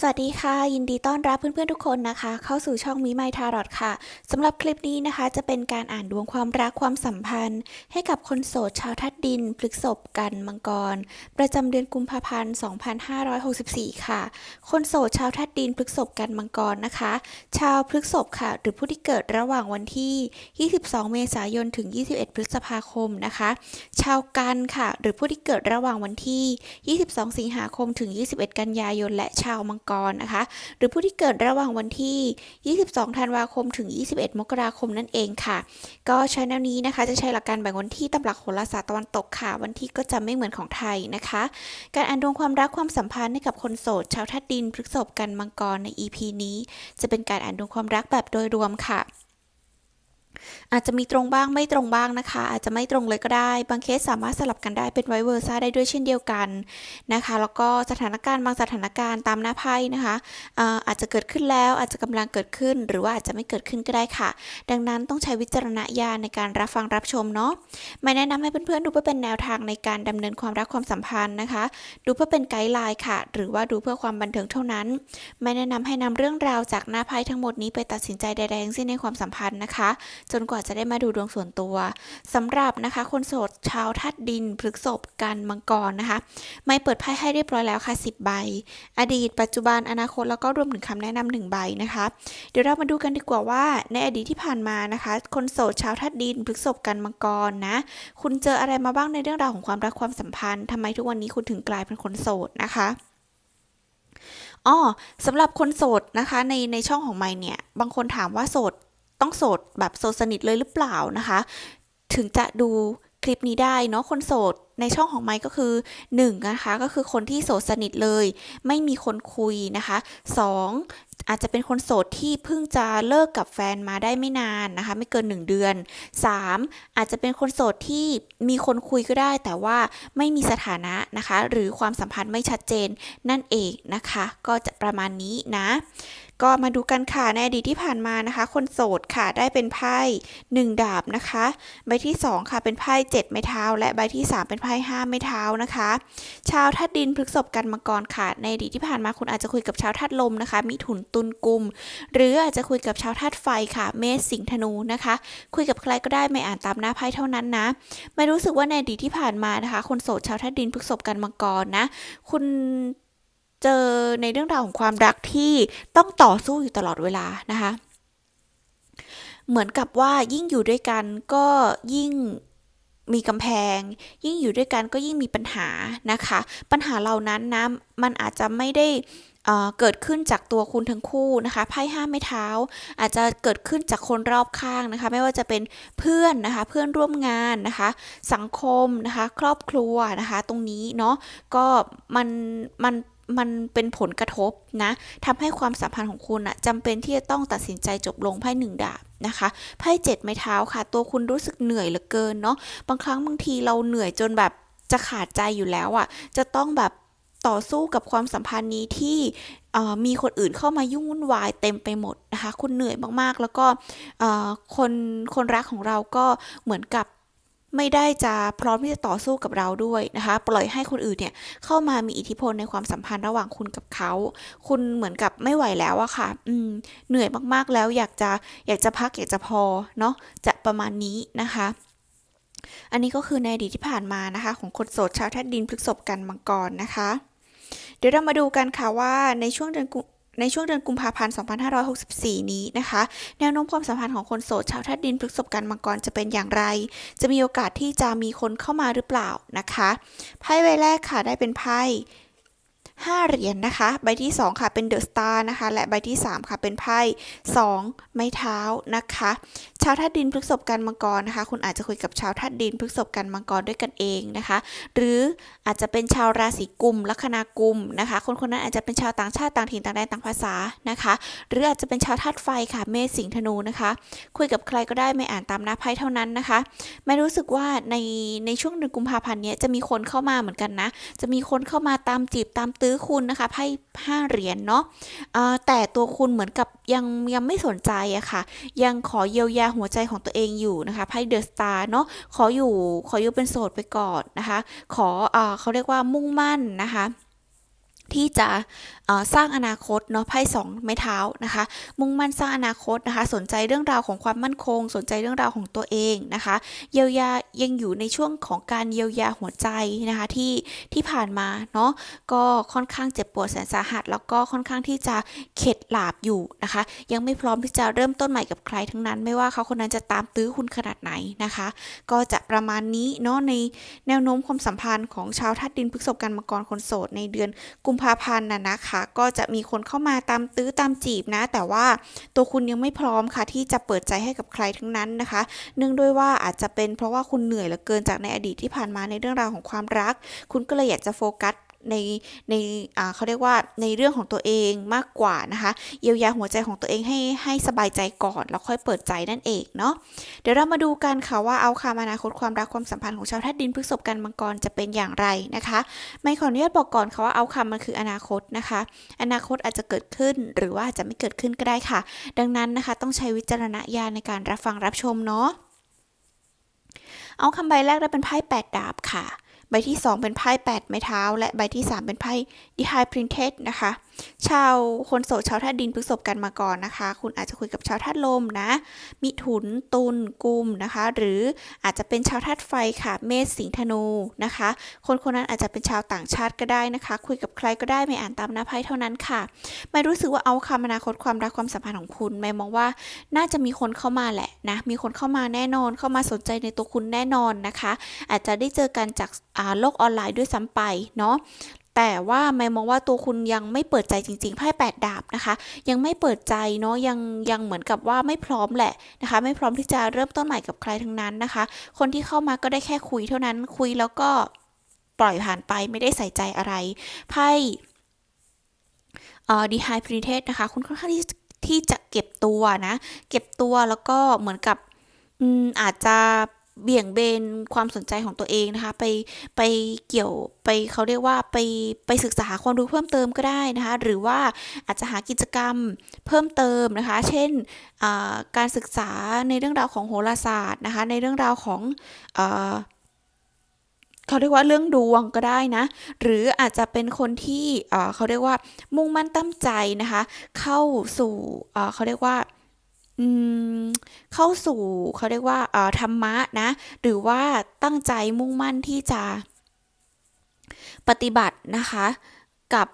สวัสดีค่ะ ยินดีต้อนรับเพื่อนๆทุกคนนะคะ เข้าสู่ช่องมิไมทารอดค่ะสำหรับคลิปนี้นะคะ จะเป็นการอ่านดวงความรักความสัมพันธ์ ให้กับคนโสดชาวทัดดินพฤกษบกันมังกร ประจำเดือนกุมภาพันธ์2564 ค่ะ คนโสดชาวทัดดินพฤกษบกันมังกรนะคะ ชาวพฤกษบค่ะ หรือผู้ที่เกิดระหว่างวันที่ 22 เมษายนถึง 21 พฤษภาคมนะคะ ชาวกันค่ะ หรือผู้ที่เกิดระหว่างวันที่ 22 สิงหาคมถึง 21 กันยายน และชาวมังกรนะคะ หรือผู้ที่เกิดระหว่างวันที่ 22 ธันวาคมถึง 21 มกราคมนั่นเองค่ะ ก็ชแนลนี้นะคะจะใช้หลักการแบ่งวันที่ตามหลักโหราศาสตร์ตะวันตกค่ะ วันที่ก็จะไม่เหมือนของไทยนะคะ การอ่านดวงความรักความสัมพันธ์ให้กับคนโสด ชาวธาตุดินพฤกษบกันมังกรใน EP นี้ จะเป็นการอ่านดวงความรักแบบโดยรวมค่ะ อาจจะมีตรงบ้างไม่ตรงบ้างนะคะ อาจจะไม่ตรงเลยก็ได้ บางเคสสามารถสลับกันได้เป็นไวเวอร์ซ่าได้ด้วยเช่นเดียวกันนะคะ แล้วก็สถานการณ์บางสถานการณ์ตามหน้าไพ่นะคะอาอาจจะเกิดขึ้นแล้วอาจจะกำลังเกิดขึ้น หรือว่าอาจจะไม่เกิดขึ้นก็ได้ค่ะ ดังนั้นต้องใช้วิจารณญาณในการรับฟังรับชมเนาะไม่แนะนำให้เพื่อนๆดูเพื่อเป็นแนวทางในการดำเนินความรักความสัมพันธ์นะคะ ดูเพื่อเป็นไกด์ไลน์ค่ะ หรือว่าดูเพื่อความบันเทิงเท่านั้น ไม่แนะนำให้นำเรื่องราวจากหน้าไพ่ทั้งหมดนี้ไปตัดสินใจใดๆทั้งสิ้นในความสัมพันธ์นะคะจนกว่าจะได้มาดูดวงส่วนตัวสำหรับนะคะคนโสดชาวธาตุดินพฤกษบกันมังกรนะคะ ไม่เปิดไพ่ให้เรียบร้อยแล้วค่ะ 10 ใบ อดีต ปัจจุบันอนาคตแล้วก็รวมถึงคำแนะนำหนึ่งใบนะคะ เดี๋ยวเรามาดูกันดีกว่าว่าในอดีตที่ผ่านมานะคะ คนโสดชาวธาตุดินพฤกษบกันมังกรนะคุณเจออะไรมาบ้างในเรื่องราวของความรักความสัมพันธ์ทำไมทุกวันนี้คุณถึงกลายเป็นคนโสดนะคะอ๋อสำหรับคนโสดนะคะในในช่องของไมค์เนี่ย บางคนถามว่าโสด ต้องโสดแบบโสดสนิทเลยหรือเปล่านะคะ ถึงจะดูคลิปนี้ได้เนาะคนโสดในช่องของไมค์ก็คือ1นะคะก็คือคนที่โสดสนิทเลย ไม่มีคนคุยนะคะ 2 อาจจะเป็นคนโสดที่เพิ่งจะเลิกกับแฟนมาได้ไม่นานนะคะ ไม่เกิน 1 เดือน 3. อาจจะเป็นคนโสดที่มีคนคุยก็ได้ แต่ว่าไม่มีสถานะนะคะ หรือความสัมพันธ์ไม่ชัดเจนนั่นเองนะคะ ก็จะประมาณนี้นะ ก็มาดูกันค่ะในอดีตที่ผ่านมานะคะ คนโสดค่ะได้เป็นไพ่1ดาบนะคะ ใบที่ 2 ค่ะเป็นไพ่7ไม้เท้า และใบที่ 3 เป็นไพ่5ไม้เท้านะคะ ชาวธาตุดินพฤกษบกันมังกรค่ะ ในอดีตที่ผ่านมาคุณอาจจะคุยกับชาวธาตุลมนะคะมิถุนตุลกุม หรืออาจจะคุยกับชาวธาตุไฟค่ะ เมษสิงห์ธนูนะคะ คุยกับใครก็ได้ไม่อ่านตามหน้าไพ่เท่านั้นนะไม่รู้สึกว่าในอดีตที่ผ่านมานะคะ คนโสดชาวธาตุดินพฤกษบกันมังกรนะ คุณ เจอในเรื่องราวของความรักที่ต้องต่อสู้อยู่ตลอดเวลานะคะ เหมือนกับว่ายิ่งอยู่ด้วยกันก็ยิ่งมีกำแพง ยิ่งอยู่ด้วยกันก็ยิ่งมีปัญหานะคะ ปัญหาเหล่านั้นนะมันอาจจะไม่ได้เกิดขึ้นจากตัวคุณทั้งคู่นะคะไพ่ห้าไม้เท้า อาจจะเกิดขึ้นจากคนรอบข้างนะคะ ไม่ว่าจะเป็นเพื่อนนะคะ เพื่อนร่วมงานนะคะ สังคมนะคะ ครอบครัวนะคะ ตรงนี้เนาะก็มันมัน มันเป็นผลกระทบนะทำให้ความสัมพันธ์ของคุณอะจำเป็นที่จะต้องตัดสินใจจบลงไพ่หนึ่งดาบนะคะไพ่เจ็ดไม้เท้าค่ะ ตัวคุณรู้สึกเหนื่อยเหลือเกินเนาะบางครั้งบางทีเราเหนื่อยจนแบบจะขาดใจอยู่แล้วอะจะต้องแบบต่อสู้กับความสัมพันธ์นี้ที่มีคนอื่นเข้ามายุ่งวุ่นวายเต็มไปหมดนะคะ คุณเหนื่อยมากๆ แล้วก็คนคนรักของเราก็เหมือนกับ ไม่ได้จะพร้อมที่จะต่อสู้กับเราด้วยนะคะ ปล่อยให้คนอื่นเนี่ยเข้ามามีอิทธิพลในความสัมพันธ์ระหว่างคุณกับเขา คุณเหมือนกับไม่ไหวแล้วอะค่ะ อืม เหนื่อยมากๆแล้วอยากจะอยากจะพักอยากจะพอเนาะจะประมาณนี้นะคะอันนี้ก็คือในอดีตที่ผ่านมานะคะ ของคนโสดชาวธาตุดินพฤษภกันมังกรนะคะ เดี๋ยวเรามาดูกันค่ะว่าในช่วงเดือนกุ ในช่วงเดือนกุมภาพันธ์ 2564 นี้นะคะ แนวโน้มความสัมพันธ์ของคนโสดชาวธาตุดินพฤกษบกันมังกรจะเป็นอย่างไร จะมีโอกาสที่จะมีคนเข้ามาหรือเปล่านะคะ ไพ่ใบแรกค่ะได้เป็นไพ่5เหรียญนะคะ ใบที่ 2 ค่ะเป็นเดอะสตาร์นะคะ และใบที่ 3 ค่ะเป็นไพ่2ไม้เท้านะคะ ชาวธาตุดินพฤษภกันมังกรนะคะ คุณอาจจะคุยกับชาวธาตุดินพฤษภกันมังกรด้วยกันเองนะคะ หรืออาจจะเป็นชาวราศีกุมลัคนากุมนะคะ คนคนนั้นอาจจะเป็นชาวต่างชาติต่างถิ่นต่างแดนต่างภาษานะคะ หรืออาจจะเป็นชาวธาตุไฟค่ะเมษสิงห์ธนูนะคะ คุยกับใครก็ได้ไม่อ่านตามหน้าไพ่เท่านั้นนะคะไม่รู้สึกว่าในในช่วงเดือนกุมภาพันธ์นี้จะมีคนเข้ามาเหมือนกันนะ จะมีคนเข้ามาตามจีบตามตื้อคุณนะคะไพ่ห้าเหรียญเนาะแต่ตัวคุณเหมือนกับยังยังไม่สนใจอะค่ะ ยังขอเยียวยาหัวใจของตัวเองอยู่นะคะไพ่เดอะสตาร์เนาะขออยู่ขออยู่เป็นโสดไปก่อนนะคะ ขอเอ่อเขาเรียกว่ามุ่งมั่นนะคะ ที่จะสร้างอนาคตเนาะไพ่สองไม้เท้านะคะ มุ่งมั่นสร้างอนาคตนะคะ สนใจเรื่องราวของความมั่นคง สนใจเรื่องราวของตัวเองนะคะเยียวยายังอยู่ในช่วงของการเยียวยาหัวใจนะคะที่ที่ผ่านมาเนาะก็ค่อนข้างเจ็บปวดแสนสาหัส แล้วก็ค่อนข้างที่จะเข็ดหลาบอยู่นะคะ ยังไม่พร้อมที่จะเริ่มต้นใหม่กับใครทั้งนั้น ไม่ว่าเขาคนนั้นจะตามตื้อคุณขนาดไหนนะคะ ก็จะประมาณนี้เนาะในแนวโน้มความสัมพันธ์ของชาวธาตุดินพฤษภกันมังกรคนโสดในเดือนกุมภาพันธ์น่ะนะคะ ก็จะมีคนเข้ามาตามตื้อตามจีบนะ แต่ว่าตัวคุณยังไม่พร้อมค่ะ ที่จะเปิดใจให้กับใครทั้งนั้นนะคะ เนื่องด้วยว่าอาจจะเป็นเพราะว่าคุณเหนื่อยเหลือเกินจากในอดีตที่ผ่านมาในเรื่องราวของความรัก คุณก็เลยอยากจะโฟกัส ในในอ่าเขาเรียกว่าในเรื่องของตัวเองมากกว่านะคะเยียวยาหัวใจของตัวเองให้ให้สบายใจก่อนแล้วค่อยเปิดใจนั่นเองเนาะเดี๋ยวเรามาดูกันค่ะว่าเอาคำอนาคตความรักความสัมพันธ์ของชาวธาตุดินพฤษภกันมังกรจะเป็นอย่างไรนะคะไม่ขออนุญาตบอกก่อนค่ะว่าเอาคำมันคืออนาคตนะคะ อนาคตอาจจะเกิดขึ้นหรือว่าอาจจะไม่เกิดขึ้นก็ได้ค่ะ ดังนั้นนะคะต้องใช้วิจารณญาณในการรับฟังรับชมเนาะเอาคำใบแรกได้เป็นไพ่แปดดาบค่ะ ใบที่ 2 เป็นไพ่8ไม้เท้า และใบที่ 3 เป็นไพ่ The High Princess นะคะชาวคนโสดชาวธาตุดินพฤษภกันมาก่อนนะคะ คุณอาจจะคุยกับชาวธาตุลมนะ มิถุนตุลกุมนะคะ หรืออาจจะเป็นชาวธาตุไฟค่ะ เมษสิงห์ธนูนะคะ คนคนนั้นอาจจะเป็นชาวต่างชาติก็ได้นะคะ คุยกับใครก็ได้ไม่อ่านตามหน้าไพ่เท่านั้นค่ะ ไม่รู้สึกว่าเอาคำอนาคตความรักความสัมพันธ์ของคุณไม่มองว่าน่าจะมีคนเข้ามาแหละนะ มีคนเข้ามาแน่นอน เข้ามาสนใจในตัวคุณแน่นอนนะคะ อาจจะได้เจอกันจากโลกออนไลน์ด้วยซ้ำไปเนาะ แต่ว่าไม่มองว่าตัวคุณยังไม่เปิดใจจริงๆไพ่แปดดาบนะคะ ยังไม่เปิดใจเนาะยังยังเหมือนกับว่าไม่พร้อมแหละนะคะ ไม่พร้อมที่จะเริ่มต้นใหม่กับใครทั้งนั้นนะคะ คนที่เข้ามาก็ได้แค่คุยเท่านั้นคุยแล้วก็ปล่อยผ่านไปไม่ได้ใส่ใจอะไรไพ่ดีไฮพรีเทสนะคะคุณค่อนข้างที่ที่จะเก็บตัวนะ เก็บตัวแล้วก็เหมือนกับออาจจะ เบี่ยงเบนความสนใจของตัวเองนะคะ ไปไปเกี่ยวไปเขาเรียกว่าไปไปศึกษาหาความรู้เพิ่มเติมก็ได้นะคะ หรือว่าอาจจะหากิจกรรมเพิ่มเติมนะคะ เช่นการศึกษาในเรื่องราวของโหราศาสตร์นะคะ ในเรื่องราวของเอเขาเรียกว่าเรื่องดวงก็ได้นะ หรืออาจจะเป็นคนที่เเขาเรียกว่ามุ่งมั่นตั้งใจนะคะ เข้าสู่เเขาเรียกว่า เข้าสู่เขาเรียกว่าธรรมะนะ หรือว่าตั้งใจมุ่งมั่นที่จะปฏิบัตินะคะ กับ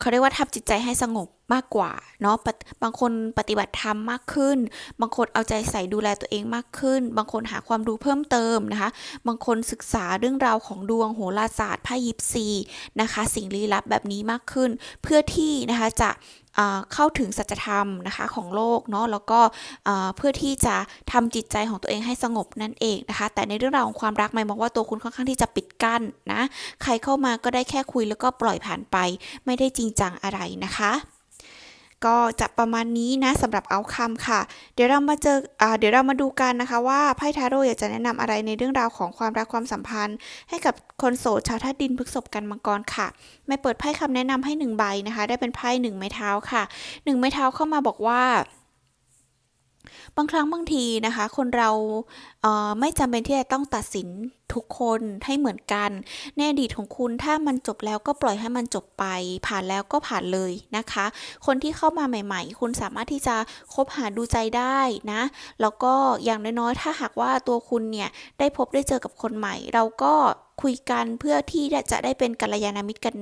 เขาเรียกว่าทำจิตใจให้สงบ มากกว่าเนาะบางคนปฏิบัติธรรมมากขึ้น บางคนเอาใจใส่ดูแลตัวเองมากขึ้น บางคนหาความรู้เพิ่มเติมนะคะ บางคนศึกษาเรื่องราวของดวงโหราศาสตร์ไพ่ยิปซีนะคะ สิ่งลี้ลับแบบนี้มากขึ้น เพื่อที่นะคะจะเข้าถึงสัจธรรมนะคะของโลกเนาะแล้วก็เพื่อที่จะทำจิตใจของตัวเองให้สงบนั่นเองนะคะ แต่ในเรื่องราวของความรักไม่มองว่าตัวคุณค่อนข้างที่จะปิดกั้นนะ ใครเข้ามาก็ได้แค่คุยแล้วก็ปล่อยผ่านไป ไม่ได้จริงจังอะไรนะคะ ก็จะประมาณนี้นะสำหรับเอาคำค่ะ เดี๋ยวเรามาเจออเดี๋ยวเรามาดูกันนะคะว่าไพ่ทาโร่อยากจะแนะนำอะไรในเรื่องราวของความรักความสัมพันธ์ ให้กับคนโสดชาวธาตุดินพฤกษบกันมังกรค่ะไม่เปิดไพ่คำแนะนำให้หนึ่งใบนะคะ ได้เป็นไพ่หนึ่งไม้เท้าค่ะหนึ่งไม้เท้าเข้ามาบอกว่า บางครั้งบางทีนะคะ คนเราเไม่จำเป็นที่จะต้องตัดสินทุกคนให้เหมือนกัน ในอดีตของคุณถ้ามันจบแล้วก็ปล่อยให้มันจบไป ผ่านแล้วก็ผ่านเลยนะคะ คนที่เข้ามาใหม่ ๆ คุณสามารถที่จะคบหาดูใจได้นะ แล้วก็อย่างน้อยๆถ้าหากว่าตัวคุณเนี่ยได้พบได้เจอกับคนใหม่ เราก็คุยกันเพื่อที่จะได้เป็นกัลยาณมิตรกัน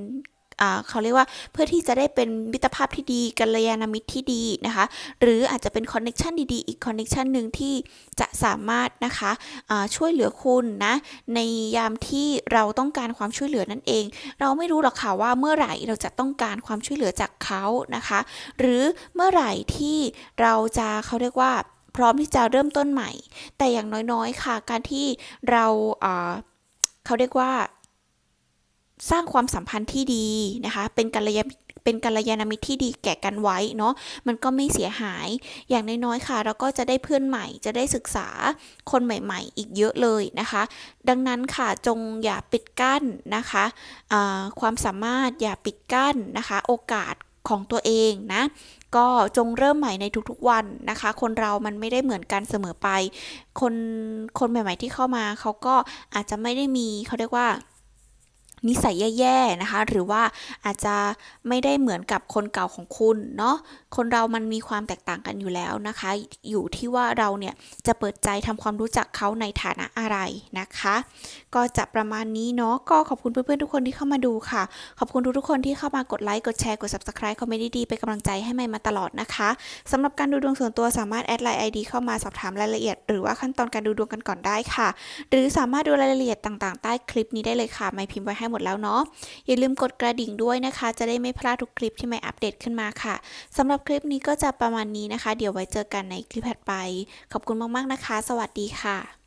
เขาเรียกว่าเพื่อที่จะได้เป็นมิตรภาพที่ดีกัลยาณมิตรที่ดีนะคะ หรืออาจจะเป็นคอนเน็ชันดีๆ อีกคอนเน็ชันหนึ่งที่จะสามารถนะคะช่วยเหลือคุณนะในยามที่เราต้องการความช่วยเหลือนั่นเอง เราไม่รู้หรอกค่ะว่าเมื่อไหร่เราจะต้องการความช่วยเหลือจากเขานะคะ หรือเมื่อไหร่ที่เราจะเขาเรียกว่าพร้อมที่จะเริ่มต้นใหม่ แต่อย่างน้อยๆค่ะ การที่เราเขาเรียกว่า สร้างความสัมพันธ์ที่ดีนะคะ เป็นกัลยาเป็นกัลยาณมิตรที่ดีแก่กันไว้เนาะมันก็ไม่เสียหายอย่างน้อยๆค่ะ เราก็จะได้เพื่อนใหม่จะได้ศึกษาคนใหม่ๆ อีกเยอะเลยนะคะ ดังนั้นค่ะจงอย่าปิดกั้นนะคะความสามารถอย่าปิดกั้นนะคะ โอกาสของตัวเองนะ ก็จงเริ่มใหม่ในทุกๆวันนะคะ คนเรามันไม่ได้เหมือนกันเสมอไป คนคนใหม่ ๆ ที่เข้ามาเขาก็อาจจะไม่ได้มีเขาเรียกว่า นิสัยแย่ๆนะคะ หรือว่าอาจจะไม่ได้เหมือนกับคนเก่าของคุณเนาะคนเรามันมีความแตกต่างกันอยู่แล้วนะคะ อยู่ที่ว่าเราเนี่ยจะเปิดใจทำความรู้จักเขาในฐานะอะไรนะคะ ก็จะประมาณนี้เนาะก็ขอบคุณเพื่อนๆทุกคนที่เข้ามาดูค่ะ ขอบคุณทุกๆคนที่เข้ามากดไลค์กดแชร์กด subscribe คอมเมนต์ดีๆเป็นกำลังใจให้ใหม่มาตลอดนะคะสำหรับการดูดวงส่วนตัวสามารถแอดไลน์ ID เข้ามาสอบถามรายละเอียด หรือว่าขั้นตอนการดูดวงกันก่อนได้ค่ะ หรือสามารถดูรายละเอียดต่างๆ ใต้คลิปนี้ได้เลยค่ะไม่พิมพ์ไว้ให้หมดแล้วเนาะอย่าลืมกดกระดิ่งด้วยนะคะ จะได้ไม่พลาดทุกคลิปที่ไม่อัปเดตขึ้นมาค่ะสำหรับคลิปนี้ก็จะประมาณนี้นะคะ เดี๋ยวไว้เจอกันในคลิปถัดไป ขอบคุณมากๆนะคะ สวัสดีค่ะ